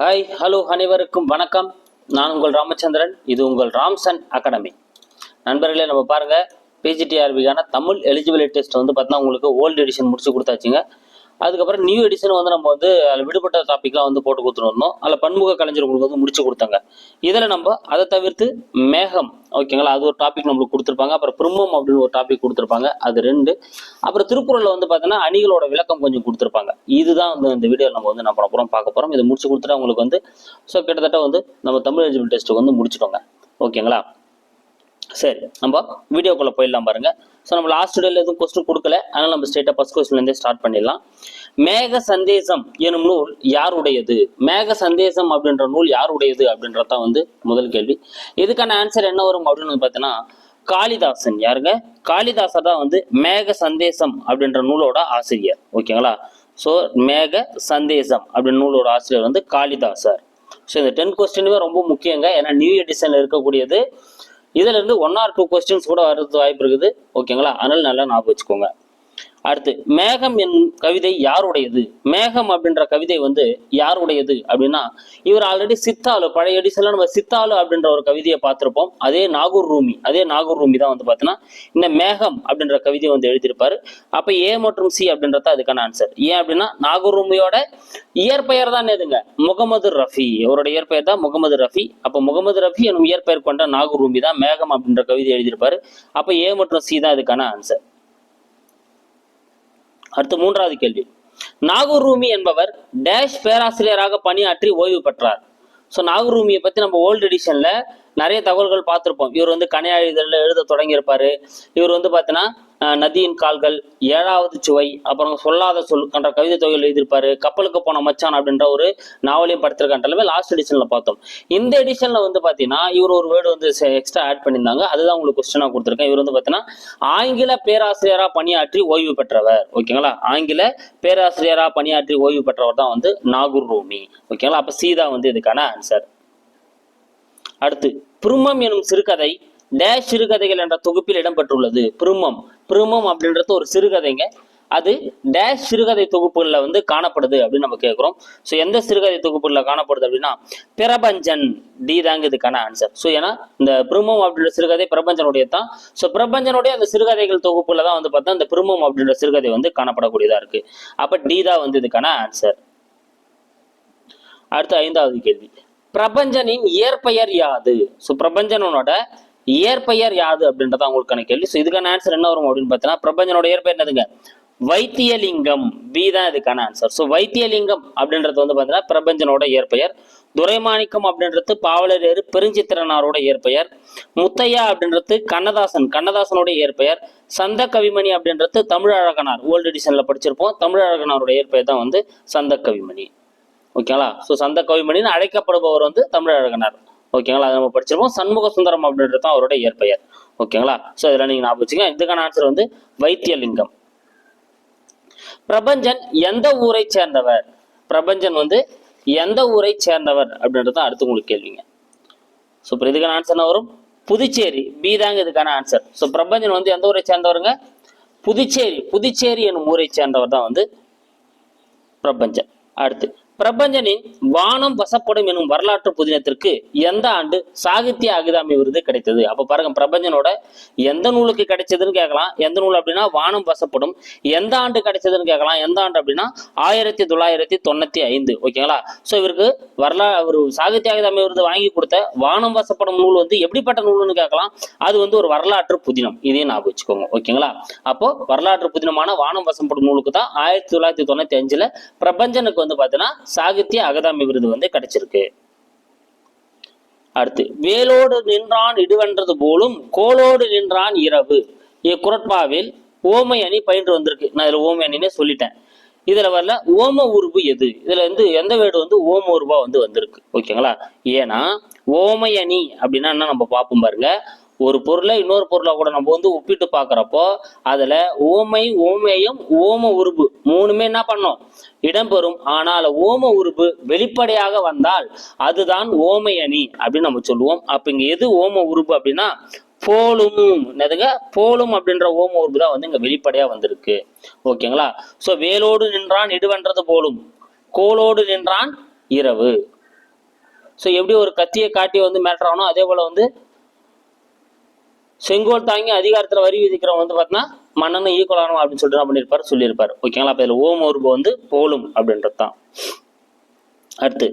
Hi hello அனைவருக்கும் வணக்கம். நான் உங்கள் ராமச்சந்திரன் இது உங்கள் ராம்சன் அகாடமி. நண்பர்களே நம்ம பாருங்க பிஜிடிஆர்பிக்கான தமிழ் எலிஜிபிலிட்டி டெஸ்ட் வந்து பார்த்தீங்கன்னா உங்களுக்கு ஓல்டு எடிஷன் முடிச்சு கொடுத்தாச்சுங்க. அதுக்கப்புறம் நியூ எடிஷன் வந்து நம்ம வந்து அதில் விடுபட்ட டாப்பிக்லாம் வந்து போட்டு கொடுத்துருந்தோம் அதில் பன்முக கலைஞர் உங்களுக்கு வந்து முடிச்சு கொடுத்தாங்க. இதில் நம்ம அதை தவிர்த்து மேகம் ஓகேங்களா அது ஒரு டாபிக் நம்மளுக்கு கொடுத்துருப்பாங்க. அப்புறம் பிரம்மம் அப்படின்னு ஒரு டாபிக் கொடுத்துருப்பாங்க. அது ரெண்டு. அப்புறம் திருக்குறளில் வந்து பார்த்தீங்கன்னா அணிகளோட விளக்கம் கொஞ்சம் கொடுத்துருப்பாங்க. இதுதான் வந்து இந்த வீடியோ நம்ம வந்து நம்ம அப்புறம் பார்க்க போகிறோம் இதை முடிச்சு கொடுத்துட்டு உங்களுக்கு வந்து ஸோ கிட்டத்தட்ட வந்து நம்ம தமிழ் எலிஜிபிள் டெஸ்ட்டுக்கு வந்து முடிச்சுக்கோங்க ஓகேங்களா சரி நம்ம வீடியோக்குள்ளே போயிடலாம் பாருங்க. ஸோ நம்ம லாஸ்ட் டேல எதுவும் கொஸ்டின் கொடுக்கல. அதனால் நம்ம ஸ்ட்ரெயிட்டாக ஃபஸ்ட் கொஸ்டின்லேருந்தே ஸ்டார்ட் பண்ணிடலாம். மேக சந்தேசம் எனும் நூல் யாருடையது? மேக சந்தேசம் அப்படின்ற நூல் யாருடையது அப்படின்றத வந்து முதல் கேள்வி. இதுக்கான ஆன்சர் என்ன வரும் அப்படின்னு வந்து பார்த்தீங்கன்னா காளிதாசன். யாருங்க? காளிதாசர் தான் வந்து மேக சந்தேசம் அப்படின்ற நூலோட ஆசிரியர். ஓகேங்களா ஸோ மேக சந்தேசம் அப்படின்ற நூலோட ஆசிரியர் வந்து காளிதாசர். ஸோ இந்த டென் கொஸ்டினுமே ரொம்ப முக்கியங்க. ஏன்னா நியூ எடிஷனில் இருக்கக்கூடியது இதுல இருந்து ஒன் ஆர் டூ கொஸ்டின்ஸ் கூட வர்றது வாய்ப்பு இருக்குது. ஓகேங்களா? அதனால நல்லா ஞாபகம் வச்சுக்கோங்க. அடுத்து மேகம் என் கவிதை யாருடையது? மேகம் அப்படின்ற கவிதை வந்து யாருடையது அப்படின்னா இவர் ஆல்ரெடி சித்தாலு பழைய எடிஷன்ல நம்ம சித்தாலு அப்படின்ற ஒரு கவிதையை பார்த்திருப்போம். அதே நாகூர் ரூமி அதே நாகூர் ரூமி தான் வந்து பார்த்தீங்கன்னா இந்த மேகம் அப்படின்ற கவிதையை வந்து எழுதியிருப்பாரு. அப்ப ஏ மற்றும் சி அப்படின்றது அதுக்கான ஆன்சர் ஏன் அப்படின்னா நாகூர் ரூமியோட இயற்பெயர் தான் எதுங்க முகமது ரஃபி. அவருடைய இயற்பெயர் தான் முகமது ரஃபி. அப்ப முகமது ரஃபி எனும் இயற்பெயர் கொண்ட நாகூர் ரூமி தான் மேகம் அப்படின்ற கவிதை எழுதியிருப்பாரு. அப்ப ஏ மற்றும் சி தான் இதுக்கான ஆன்சர் அடுத்து மூன்றாவது கேள்வி. நாகூர் ரூமி என்பவர் டேஷ் பேராசிரியராக பணியாற்றி ஓய்வு பெற்றார். ஸோ நாகூர் ரூமியை பற்றி நம்ம ஓல்டு எடிஷன்ல நிறைய தகவல்கள் பார்த்துருப்போம். இவர் வந்து கனையாழிதழில் எழுத தொடங்கியிருப்பாரு. இவர் வந்து பார்த்தீங்கன்னா நதியின் கால்கள் ஏழாவது சுவை அப்புறம் சொல்லாத சொல் என்ற கவிதை தொகையில் எழுதியிருப்பாரு. கப்பலுக்கு போன மச்சான் அப்படின்ற ஒரு நாவலையும் படுத்திருக்கான்றமே லாஸ்ட் எடிஷன்ல பார்த்தோம். இந்த எடிஷன்ல வந்து பார்த்தீங்கன்னா இவர் ஒரு வேர்டு வந்து எக்ஸ்ட்ரா ஆட் பண்ணியிருந்தாங்க. அதுதான் உங்களுக்கு கொஸ்டினா கொடுத்துருக்கேன். இவர் வந்து பாத்தீங்கன்னா ஆங்கில பேராசிரியராக பணியாற்றி ஓய்வு பெற்றவர். ஓகேங்களா? ஆங்கில பேராசிரியராக பணியாற்றி ஓய்வு பெற்றவர் தான் வந்து நாகூர் ரோமி. ஓகேங்களா? அப்போ சீதா வந்து இதுக்கான ஆன்சர் அடுத்து பிருமம் எனும் சிறுகதை டேஷ் சிறுகதைகள் என்ற தொகுப்பில் இடம்பெற்றுள்ளது. பிருமம். பிருமம் அப்படின்றது ஒரு சிறுகதைங்க. அது டேஷ் சிறுகதை தொகுப்புகளில் வந்து காணப்படுது அப்படின்னு நம்ம கேட்குறோம் ஸோ எந்த சிறுகதை தொகுப்புகளில் காணப்படுது அப்படின்னா பிரபஞ்சன். டி தாங்க இதுக்கான ஆன்சர் ஸோ ஏன்னா இந்த பிரம்மம் அப்படின்ற சிறுகதை பிரபஞ்சனுடைய தான் ஸோ பிரபஞ்சனுடைய அந்த சிறுகதைகள் தொகுப்புல தான் வந்து பார்த்தா இந்த பிரம்மம் அப்படின்ற சிறுகதை வந்து காணப்படக்கூடியதா இருக்கு. அப்போ டி தான் வந்து இதுக்கான ஆன்சர் அடுத்து ஐந்தாவது கேள்வி. பிரபஞ்சனின் இயற்பெயர் யாது? ஸோ பிரபஞ்சனோட இயற்பெயர் யாது அப்படின்றத உங்களுக்கான கேள்வி. ஸோ இதுக்கான ஆன்சர் என்ன வரும் அப்படின்னு பார்த்தீங்கன்னா பிரபஞ்சனோட இயற்பெயர் என்னதுங்க? வைத்தியலிங்கம். பி தான் இதுக்கான ஆன்சர் ஸோ வைத்தியலிங்கம் அப்படின்றது வந்து பார்த்தீங்கன்னா பிரபஞ்சனோட இயற்பெயர். துரைமாணிக்கம் அப்படின்றது பாவலரேறு பெருஞ்சித்திரனாரோட இயற்பெயர். முத்தையா அப்படின்றது கண்ணதாசன் கண்ணதாசனோட இயற்பெயர். சந்த கவிமணி அப்படின்றது தமிழழகனார். ஓல்டு எடிஷன்ல படிச்சிருப்போம். தமிழழகனாரோட இயற்பெயர் தான் வந்து சந்த கவிமணி ஓகேங்களா ஸோ சந்த கவிமணின்னு அழைக்கப்படுபவர் வந்து தமிழழகனார். ஓகேங்களா அதை நம்ம படிச்சிருப்போம். சண்முக சுந்தரம் அப்படின்றது தான் அவரோட இயற்பெயர். ஓகேங்களா ஸோ இதெல்லாம் நீங்கள் ஞாபகம் வச்சுங்க இதுக்கான ஆன்சர் வந்து வைத்தியலிங்கம். பிரபஞ்சன் எந்த ஊரை சேர்ந்தவர்? பிரபஞ்சன் வந்து எந்த ஊரை சேர்ந்தவர் அப்படின்றது தான் அடுத்து உங்களுக்கு கேள்விங்க. ஸோ இப்போ இதுக்கான ஆன்சர் என்ன வரும்? புதுச்சேரி. பி தாங்க இதுக்கான ஆன்சர் ஸோ பிரபஞ்சன் வந்து எந்த ஊரை சேர்ந்தவருங்க? புதுச்சேரி. புதுச்சேரி என்னும் ஊரை சேர்ந்தவர் தான் வந்து பிரபஞ்சன். அடுத்து. பிரபஞ்சனின் வானம் வசப்படும் எனும் வரலாற்று புதினத்திற்கு எந்த ஆண்டு சாகித்ய அகிதாமி விருது கிடைத்தது? அப்ப பாருங்க பிரபஞ்சனோட எந்த நூலுக்கு கிடைச்சதுன்னு கேட்கலாம். எந்த நூல் அப்படின்னா வானம் வசப்படும். எந்த ஆண்டு கிடைச்சதுன்னு கேட்கலாம். எந்த ஆண்டு அப்படின்னா ஆயிரத்தி தொள்ளாயிரத்தி தொண்ணூத்தி ஐந்து. ஓகேங்களா ஸோ இவருக்கு வரலா ஒரு சாகித்ய அகிதாமி விருது வாங்கி கொடுத்த வானம் வசப்படும் நூல் வந்து எப்படிப்பட்ட நூல்னு கேட்கலாம். அது வந்து ஒரு வரலாற்று புதினம். இதையும் ஞாபகம் வச்சுக்கோங்க. ஓகேங்களா அப்போ வரலாற்று புதினமான வானம் வசப்படும் நூலுக்கு தான் ஆயிரத்தி தொள்ளாயிரத்தி தொண்ணூத்தி அஞ்சுல பிரபஞ்சனுக்கு வந்து பார்த்தீங்கன்னா சாகித்ய அகதாமி விருது வந்து கிடைச்சிருக்கு. அடுத்து வேலோடு நின்றான் இடுவென்றது போலும் கோலோடு நின்றான் இரவு. இக்குரட்பாவில் ஓமை அணி பயின்று வந்திருக்கு. நான் இதுல ஓமை அணினே சொல்லிட்டேன். இதுல வரல ஓம உருவு எது? இதுல வந்து எந்த வேர்டு வந்து ஓம உருவா வந்து வந்திருக்கு. ஓகேங்களா? ஏன்னா ஓமை அணி அப்படின்னா என்ன நம்ம பார்ப்போம் பாருங்க. ஒரு பொருளை இன்னொரு பொருளை கூட நம்ம வந்து ஒப்பிட்டு பார்க்குறப்போ அதில் ஓமை ஓமேயம் ஓம உருபு மூணுமே என்ன பண்ணோம்? இடம்பெறும். ஆனால் ஓம உருபு வெளிப்படையாக வந்தால் அதுதான் ஓமை அணி அப்படின்னு நம்ம சொல்லுவோம். அப்போ இங்கே எது ஓம உருபு அப்படின்னா போலும். என்னதுங்க? போலும் அப்படின்ற ஓம உருபு தான் வந்து இங்கே வெளிப்படையாக வந்திருக்கு. ஓகேங்களா? ஸோ வேலோடு நின்றான் இடுவென்றது போலும். கோலோடு நின்றான் இரவு. ஸோ எப்படி ஒரு கத்தியை காட்டி வந்து மிரட்டுறானோ அதே போல் வந்து செங்கோல் தாங்கி அதிகாரத்தில் வரி விதிக்கிறவங்க வந்து பார்த்தீங்கன்னா மன்னனும் ஈக்குவலானவன் அப்படின்னு சொல்லிட்டு என்ன பண்ணியிருப்பாரு ஓகேங்களா? அப்போ இதில் ஓம் உருபு வந்து போலும் அப்படின்றது தான் அடுத்து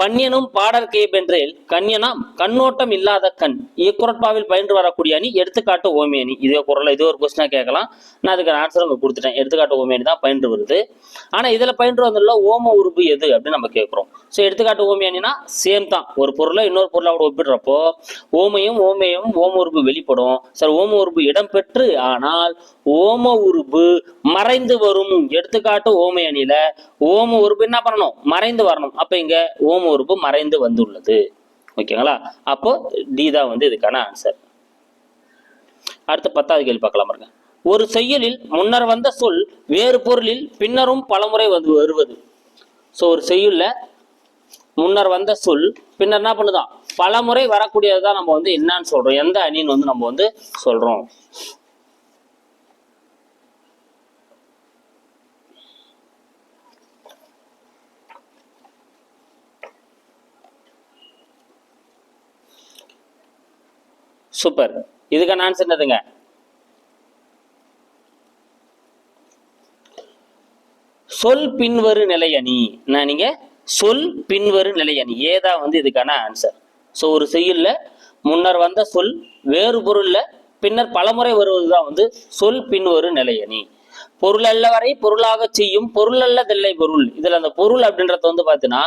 பன்னியனும் பாடற் கேபென்றில் கண்ணியனாம் கண்ணோட்டம் இல்லாத கண். இக்குரட்பாவில் பயின்று வரக்கூடிய அணி எடுத்துக்காட்டு ஓமி அணி. இதே குரல் இதே ஒரு கொஸ்டினா கேட்கலாம். நான் அதுக்கு ஆன்சர் அங்கே கொடுத்துட்டேன். எடுத்துக்காட்டு ஓமி அணி தான் பயின்று வருது. ஆனால் இதில் பயின்று வந்துள்ள ஓம உறுப்பு எது அப்படின்னு நம்ம கேட்குறோம். ஸோ எடுத்துக்காட்டு ஓமி அணினா சேம் தான். ஒரு பொருளை இன்னொரு பொருளோட ஒப்பிடுறப்போ ஓமையும் ஓமையும் ஓம உறுப்பு வெளிப்படும். சார் ஓம உறுப்பு இடம்பெற்று ஆனால் ஓம உறுப்பு மறைந்து வரும். எடுத்துக்காட்டு ஓமை அணியில ஓம உறுப்பு என்ன பண்ணணும்? மறைந்து வரணும். அப்ப இங்க ஓம உறுப்பு மறைந்து வந்துள்ளது. ஓகேங்களா? அப்போ டி தான் வந்து இதுக்கான ஆன்சர் அடுத்த பத்தாவது கேள்வி பார்க்கலாம் பாருங்க. ஒரு செய்யலில் முன்னர் வந்த சொல் வேறு பொருளில் பின்னரும் பலமுறை வந்து வருவது. ஸோ ஒரு செய்யுள்ள முன்னர் வந்த சொல் பின்னர் என்ன பண்ணுதான் பலமுறை வரக்கூடியதுதான் நம்ம வந்து என்னன்னு சொல்றோம். எந்த அணின்னு வந்து நம்ம வந்து சொல்றோம். சூப்பர். இதுக்கான ஆன்சர் என்னதுங்க? சொல் பின்வரு நிலையணி நான் நீங்க? சொல் பின்வரு நிலையணி ஏதா வந்து இதுக்கான ஆன்சர் ஸோ ஒரு செய்யுள்ள முன்னர் வந்த சொல் வேறு பொருள்ல பின்னர் பலமுறை வருவதுதான் வந்து சொல் பின்வரு நிலையணி பொருள் அல்ல வரை பொருளாக செய்யும் பொருள் அல்லதில்லை பொருள். இதுல அந்த பொருள் அப்படின்றத வந்து பாத்தீங்கன்னா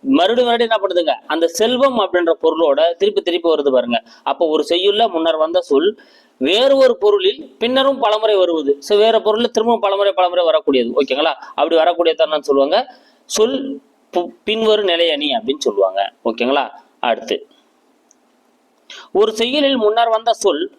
மறுபடியும் மறுபடியும் என்ன பண்ணுதுங்க? அந்த செல்வம் அப்படின்ற பொருளோட திருப்பி திருப்பி வருது பாருங்க. அப்போ ஒரு செய்யுள்ள முன்னர் வந்த சொல் வேறு ஒரு பொருளில் பின்னரும் பலமுறை வருவது. ஸோ வேற பொருள் திரும்பவும் பலமுறை பலமுறை வரக்கூடியது. ஓகேங்களா? அப்படி வரக்கூடியதான் சொல்லுவாங்க. சொல் பு- பின்வரும் நிலையணி அப்படின்னு சொல்லுவாங்க. ஓகேங்களா? அடுத்து. ஒரு செய்யுளில் முன்னர் வந்த சொல்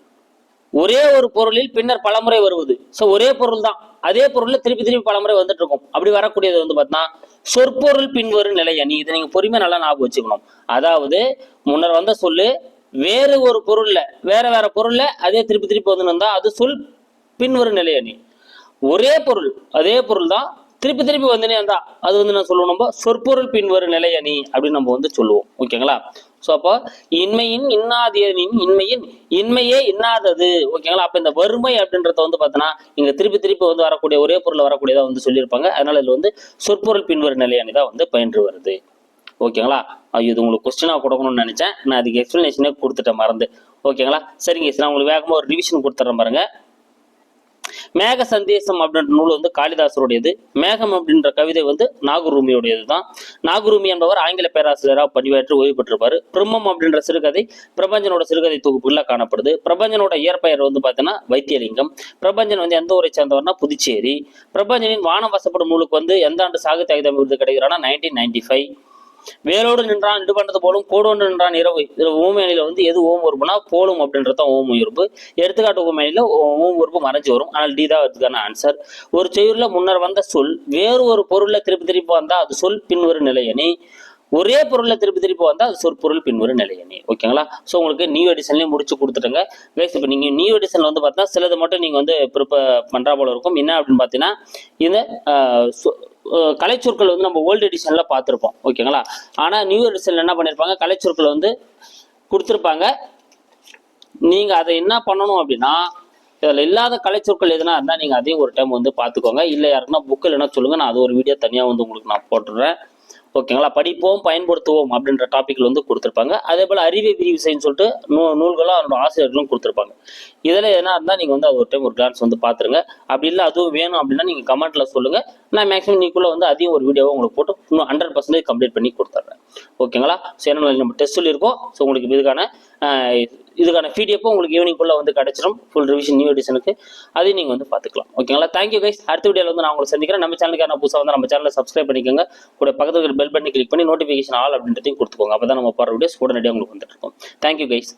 ஒரே ஒரு பொருளில் பின்னர் பலமுறை வருவது. ஸோ ஒரே பொருள் தான் அதே பொருள்ல திருப்பி திருப்பி பலமுறை வந்துட்டு இருக்கும் அப்படி வரக்கூடியது வந்து பார்த்தீங்கன்னா சொற்பொருள் பின்வரும் நிலை அணி. இதை நீங்க பொறுமையா நல்லா ஞாபகம் வச்சுக்கணும். அதாவது முன்னர் வந்த சொல்லு வேறு ஒரு பொருள்ல வேற வேற பொருள்ல அதே திருப்பி திருப்பி வந்து வந்தா அது சொல் பின்வரும் நிலை அணி. ஒரே பொருள் அதே பொருள் தான் திருப்பி திருப்பி வந்துனே இருந்தா அது வந்து நான் சொல்லுவோம் நம்ம? சொற்பொருள் பின்வரும் நிலை அணி அப்படின்னு நம்ம வந்து சொல்லுவோம். ஓகேங்களா ஸோ அப்போ இன்மையின் இன்னாதியனின் இன்மையின் இன்மையே இன்னாதது ஓகேங்களா அப்போ இந்த வறுமை அப்படின்றத வந்து பார்த்தோன்னா இங்கே திருப்பி திருப்பி வந்து வரக்கூடிய ஒரே பொருள் வரக்கூடியதாக வந்து சொல்லியிருப்பாங்க. அதனால இதில் வந்து சொற்பொருள் பின்வரும் நிலை அணி தான் வந்து பயின்று வருது. ஓகேங்களா ஐயோ இது உங்களுக்கு கொஸ்டினாக கொடுக்கணும்னு நினச்சேன். நான் அதுக்கு எக்ஸ்பிளனேஷனே கொடுத்துட்டேன் மறந்து. ஓகேங்களா சரிங்க சார் நான் உங்களுக்கு வேகமாக ஒரு ரிவிஷன் கொடுத்துட்றேன் பாருங்க. மேக சந்தேசம் அப்படின்ற நூல் வந்து காளிதாசருடையது. மேகம் அப்படின்ற கவிதை வந்து நாகரூமியுடையது தான் நாகரூமி என்பவர் ஆங்கில பேராசிரியராக பணியாற்றி ஓய்வு பெற்றிருப்பார். பிரம்மம் அப்படின்ற சிறுகதை பிரபஞ்சனோட சிறுகதை தொகுப்புல காணப்படுது. பிரபஞ்சனோட இயற்பெயர் வந்து பார்த்தீங்கன்னா வைத்தியலிங்கம். பிரபஞ்சன் வந்து எந்த ஊரை சேர்ந்தவர்னா புதுச்சேரி. பிரபஞ்சனின் வானம் வசப்படும் நூலுக்கு வந்து எந்த ஆண்டு சாகித்ய அகாதமி விருது கிடைக்கிறான்னா நைன்டீன் நைன்டி ஃபைவ் வேலோடு நின்றான் இது பண்றது போலும் கோடோடு நின்றான் இரவு. இதில் ஓமை வந்து எது ஓம் உறுப்புனா போலும் அப்படின்றது தான் ஓம் உறுப்பு எடுத்துக்காட்டு ஓமை அணியில ஓம் உறுப்பு மறைஞ்சு வரும். ஆனால் டி தான் அதுக்கான ஆன்சர் ஒரு செய்யுள்ள முன்னர் வந்த சொல் வேறு ஒரு பொருள்ல திருப்பி திருப்பி வந்தா அது சொல் பின்வரும் நிலையணி ஒரே பொருள்ல திருப்பி திருப்பி வந்தா அது சொற்பொருள் பின்வரும் நிலையணி ஓகேங்களா ஸோ உங்களுக்கு நியூ எடிஷன்லயும் முடிச்சு கொடுத்துட்டுங்க. கைஸ் இப்போ நீங்க நியூ எடிஷன்ல வந்து பார்த்தா சிலது மட்டும் நீங்க வந்து ப்ரிப்பேர் பண்ற போல இருக்கும். என்ன அப்படின்னு பார்த்தீங்கன்னா இந்த கலைச்சொற்கள் வந்து நம்ம ஓல்டு எடிஷன்ல பார்த்துருப்போம். ஓகேங்களா? ஆனால் நியூ எடிஷன்ல என்ன பண்ணியிருப்பாங்க கலைச்சொற்கள் வந்து கொடுத்துருப்பாங்க. நீங்க அதை என்ன பண்ணணும் அப்படின்னா இதில் இல்லாத கலைச்சொற்கள் எதுனா இருந்தால் நீங்கள் அதையும் ஒரு டைம் வந்து பார்த்துக்கோங்க. இல்லை யாருக்குன்னா புக் இல்லைன்னா சொல்லுங்கள் நான் அது ஒரு வீடியோ தனியாக வந்து உங்களுக்கு நான் போட்டுடுறேன் ஓகேங்களா? படிப்போம் பயன்படுத்துவோம் அப்படின்ற டாப்பிக்கில் வந்து கொடுத்துருப்பாங்க. அதே போல் அறிவை விரிவு சொல்லிட்டு நூ நூல்களும் அதனோட ஆசிரியர்களும் கொடுத்துருப்பாங்க. இதில் எதனா இருந்தால் நீங்கள் வந்து அது ஒரு டைம் ஒரு கிளான்ஸ் வந்து பார்த்துருங்க அப்படி இல்லை அதுவும் வேணும் அப்படின்னா நீங்கள் கமெண்ட்டில் சொல்லுங்கள் நான் மேக்ஸிமம் நீக்குள்ளே வந்து அதையும் ஒரு வீடியோவை உங்களுக்கு போட்டு இன்னும் ஹண்ட்ரட் பர்சன்டேஜ் கம்ப்ளீட் பண்ணி கொடுத்துட்றேன் ஓகேங்களா? ஸோ என்ன நம்ம டெஸ்ட் சொல்லியிருக்கோம். ஸோ உங்களுக்கு இதுக்கான இதுக்கான பிடிஎஃப்பும் உங்களுக்கு ஈவினிங்குள்ளே வந்து கிடைச்சிடும் ஃபுல் ரிவிஷன் நியூ எடிஷனுக்கு அதையும் நீங்கள் வந்து பார்த்துக்கலாம். ஓகேங்களா தேங்க்யூ கைஸ் அடுத்த வீடியோவில் வந்து நான் உங்களை சந்திக்கிறேன். நம்ம சேனலுக்கு யாரும் புதுசாக வந்து நம்ம சேனலை சப்ஸ்கிரைப் பண்ணிக்கோங்க. கூட பக்கத்துல பெல் பட்டனை கிளிக் பண்ணி நோட்டிஃபிகேஷன் ஆல் அப்படின்றதையும் கொடுத்துக்கோங்க. அப்போ தான் நம்ம போகிற வீடியோஸ் உடனடியாக உங்களுக்கு வந்துட்டு இருக்கும். Thank you guys